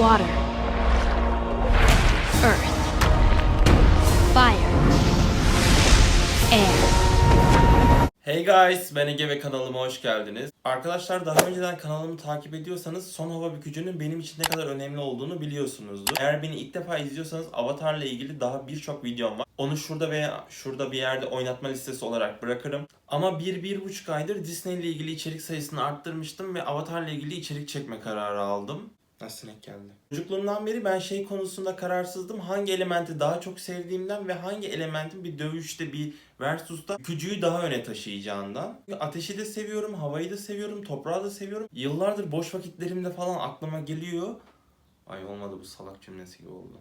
water, earth, fire, air. Hey guys, ben Ege ve kanalıma hoş geldiniz. Arkadaşlar daha önceden kanalımı takip ediyorsanız son hava bükücünün benim için ne kadar önemli olduğunu biliyorsunuzdur. Eğer beni ilk defa izliyorsanız Avatar'la ilgili daha birçok videom var. Onu şurada veya şurada bir yerde oynatma listesi olarak bırakırım. Ama bir, bir buçuk aydır Disney ile ilgili içerik sayısını arttırmıştım ve Avatar'la ilgili içerik çekme kararı aldım. Nasıl sinek geldi? Çocukluğumdan beri ben şey konusunda kararsızdım. Hangi elementi daha çok sevdiğimden ve hangi elementin bir dövüşte bir versus'ta gücüyü daha öne taşıyacağından. Ateşi de seviyorum, havayı da seviyorum, toprağı da seviyorum. Yıllardır boş vakitlerimde falan aklıma geliyor. Ay olmadı bu salak cümlesi gibi oldu.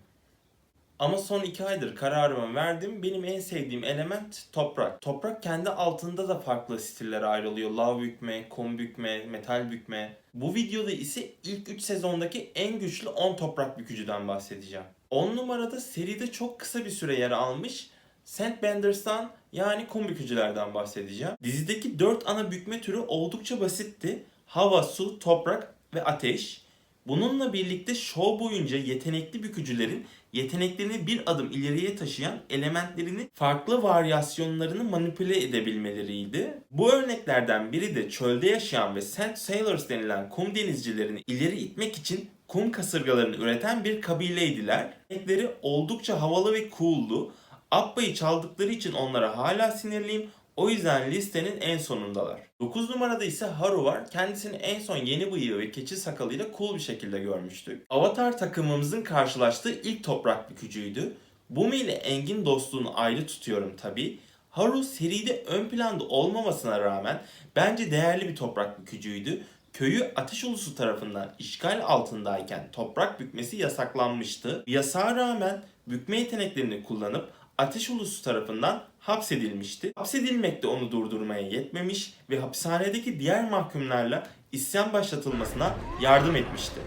Ama son iki aydır kararımı verdim. Benim en sevdiğim element toprak. Toprak kendi altında da farklı stillere ayrılıyor. Lav bükme, kum bükme, metal bükme. Bu videoda ise ilk 3 sezondaki en güçlü 10 toprak bükücüden bahsedeceğim. 10 numarada seride çok kısa bir süre yer almış Sandbenders'tan yani kum bükücülerden bahsedeceğim. Dizideki 4 ana bükme türü oldukça basitti. Hava, su, toprak ve ateş. Bununla birlikte show boyunca yetenekli bükücülerin yeteneklerini bir adım ileriye taşıyan elementlerini farklı varyasyonlarını manipüle edebilmeleriydi. Bu örneklerden biri de çölde yaşayan ve Sand Sailors denilen kum denizcilerini ileri itmek için kum kasırgalarını üreten bir kabileydiler. Yetenekleri oldukça havalı ve cool'du. Appa'yı çaldıkları için onlara hala sinirliyim. O yüzden listenin en sonundalar. 9 numarada ise Haru var. Kendisini en son yeni bıyığı ve keçi sakalıyla cool bir şekilde görmüştük. Avatar takımımızın karşılaştığı ilk toprak bükücüydü. Bumi ile Engin dostluğunu ayrı tutuyorum tabi. Haru seride ön planda olmamasına rağmen bence değerli bir toprak bükücüydü. Köyü Ateş Ulusu tarafından işgal altındayken toprak bükmesi yasaklanmıştı. Yasağa rağmen bükme yeteneklerini kullanıp Ateş Ulusu tarafından hapsedilmişti. Hapsedilmek de onu durdurmaya yetmemiş ve hapishanedeki diğer mahkumlarla isyan başlatılmasına yardım etmişti.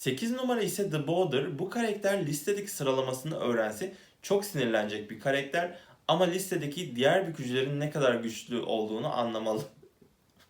8 numara ise The Border. Bu karakter listedeki sıralamasını öğrense çok sinirlenecek bir karakter ama listedeki diğer bükücülerin ne kadar güçlü olduğunu anlamalı.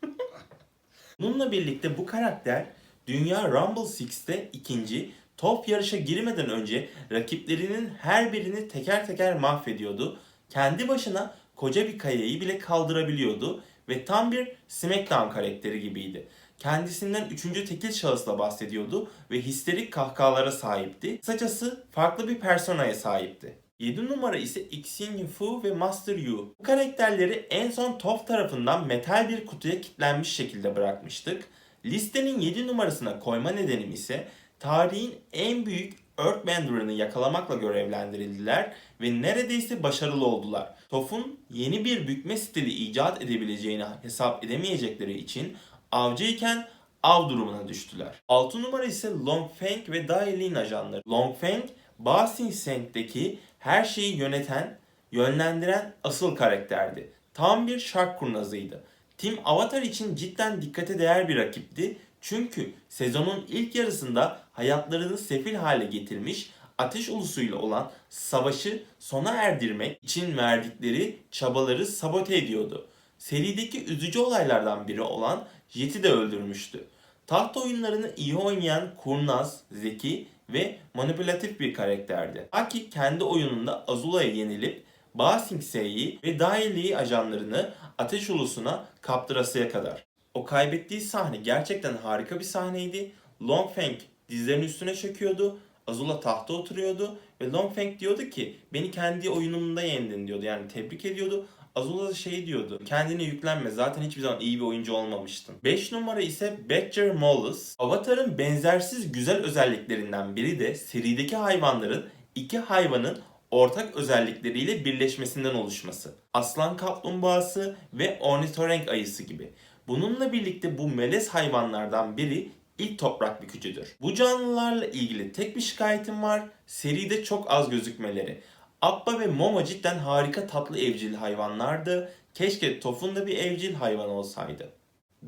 Bununla birlikte bu karakter Dünya Rumble 6'te ikinci, top yarışa girmeden önce rakiplerinin her birini teker teker mahvediyordu. Kendi başına koca bir kayayı bile kaldırabiliyordu ve tam bir SmackDown karakteri gibiydi. Kendisinden üçüncü tekil şahısla bahsediyordu ve histerik kahkahalara sahipti. Kısacası farklı bir personaya sahipti. 7 numara ise Xing Fu ve Master Yu. Bu karakterleri en son Toph tarafından metal bir kutuya kilitlenmiş şekilde bırakmıştık. Listenin 7 numarasına koyma nedenim ise tarihin en büyük Earthbender'ını yakalamakla görevlendirildiler ve neredeyse başarılı oldular. Toph'un yeni bir bükme stili icat edebileceğini hesap edemeyecekleri için avcıyken av durumuna düştüler. 6 numara ise Long Feng ve Dai Lin ajanları. Long Feng, Ba Sing Seng'deki her şeyi yöneten, yönlendiren asıl karakterdi. Tam bir şark kurnazıydı. Team Avatar için cidden dikkate değer bir rakipti. Çünkü sezonun ilk yarısında hayatlarını sefil hale getirmiş Ateş Ulusu'yla olan savaşı sona erdirmek için verdikleri çabaları sabote ediyordu. Serideki üzücü olaylardan biri olan Jet'i de öldürmüştü. Taht oyunlarını iyi oynayan kurnaz, zeki ve manipülatif bir karakterdi. Aki kendi oyununda Azula'ya yenilip Ba ve Dai ajanlarını Ateş Ulusu'na kaptırasıya kadar. O kaybettiği sahne gerçekten harika bir sahneydi. Long Feng dizlerinin üstüne çöküyordu. Azula tahta oturuyordu ve Long Feng diyordu ki beni kendi oyunumda yendin diyordu. Yani tebrik ediyordu. Azula da şey diyordu. Kendine yüklenme. Zaten hiçbir zaman iyi bir oyuncu olmamıştın. 5 numara ise Badger Molus. Avatar'ın benzersiz güzel özelliklerinden biri de serideki hayvanların iki hayvanın ortak özellikleriyle birleşmesinden oluşması. Aslan kaplumbağası ve ornitorenk ayısı gibi. Bununla birlikte bu melez hayvanlardan biri ilk toprak bükücüdür. Bu canlılarla ilgili tek bir şikayetim var. Seride çok az gözükmeleri. Abba ve Momo cidden harika tatlı evcil hayvanlardı. Keşke Toph'un da bir evcil hayvan olsaydı.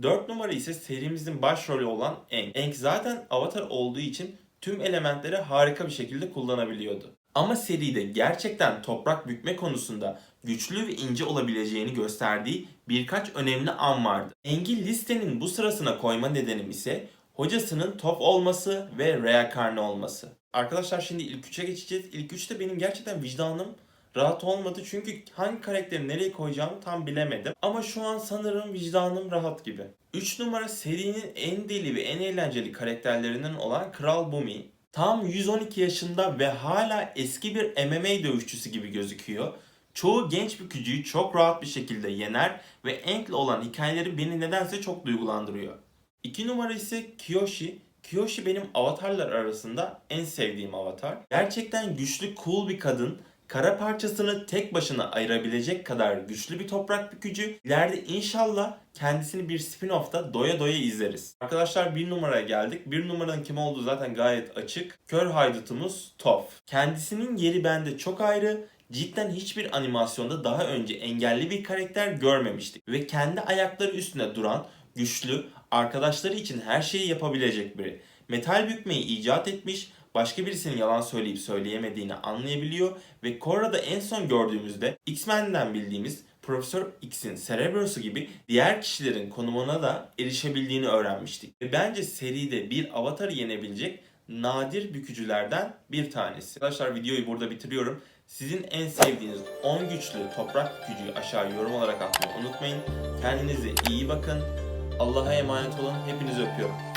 4 numara ise serimizin başrolü olan Aang. Aang zaten avatar olduğu için tüm elementleri harika bir şekilde kullanabiliyordu. Ama seride gerçekten toprak bükme konusunda güçlü ve ince olabileceğini gösterdiği birkaç önemli an vardı. Aang'i listenin bu sırasına koyma nedenim ise hocasının Toph olması ve reenkarne olması. Arkadaşlar şimdi ilk üçe geçeceğiz. İlk üçte benim gerçekten vicdanım rahat olmadı çünkü hangi karakteri nereye koyacağımı tam bilemedim. Ama şu an sanırım vicdanım rahat gibi. 3 numara serinin en deli ve en eğlenceli karakterlerinden olan Kral Bumi. Tam 112 yaşında ve hala eski bir MMA dövüşçüsü gibi gözüküyor. Çoğu genç bükücüyü çok rahat bir şekilde yener ve Ank'le olan hikayeleri beni nedense çok duygulandırıyor. 2 numara ise Kiyoshi. Kiyoshi benim avatarlar arasında en sevdiğim avatar. Gerçekten güçlü, cool bir kadın. Kara parçasını tek başına ayırabilecek kadar güçlü bir toprak bükücü. İleride inşallah kendisini bir spin-off'ta doya doya izleriz. Arkadaşlar bir numaraya geldik. Bir numaranın kim olduğu zaten gayet açık. Kör haydutumuz Toph. Kendisinin yeri bende çok ayrı. Cidden hiçbir animasyonda daha önce engelli bir karakter görmemiştik. Ve kendi ayakları üstünde duran, güçlü, arkadaşları için her şeyi yapabilecek biri. Metal bükmeyi icat etmiş, başka birisinin yalan söyleyip söyleyemediğini anlayabiliyor ve Korra'da en son gördüğümüzde X-Men'den bildiğimiz Profesör X'in Cerebros'u gibi diğer kişilerin konumuna da erişebildiğini öğrenmiştik. Ve bence seride bir avatarı yenebilecek nadir bükücülerden bir tanesi. Arkadaşlar videoyu burada bitiriyorum. Sizin en sevdiğiniz 10 güçlü toprak bükücüyü aşağı yorum olarak atmayı unutmayın. Kendinize iyi bakın. Allah'a emanet olun. Hepinizi öpüyorum.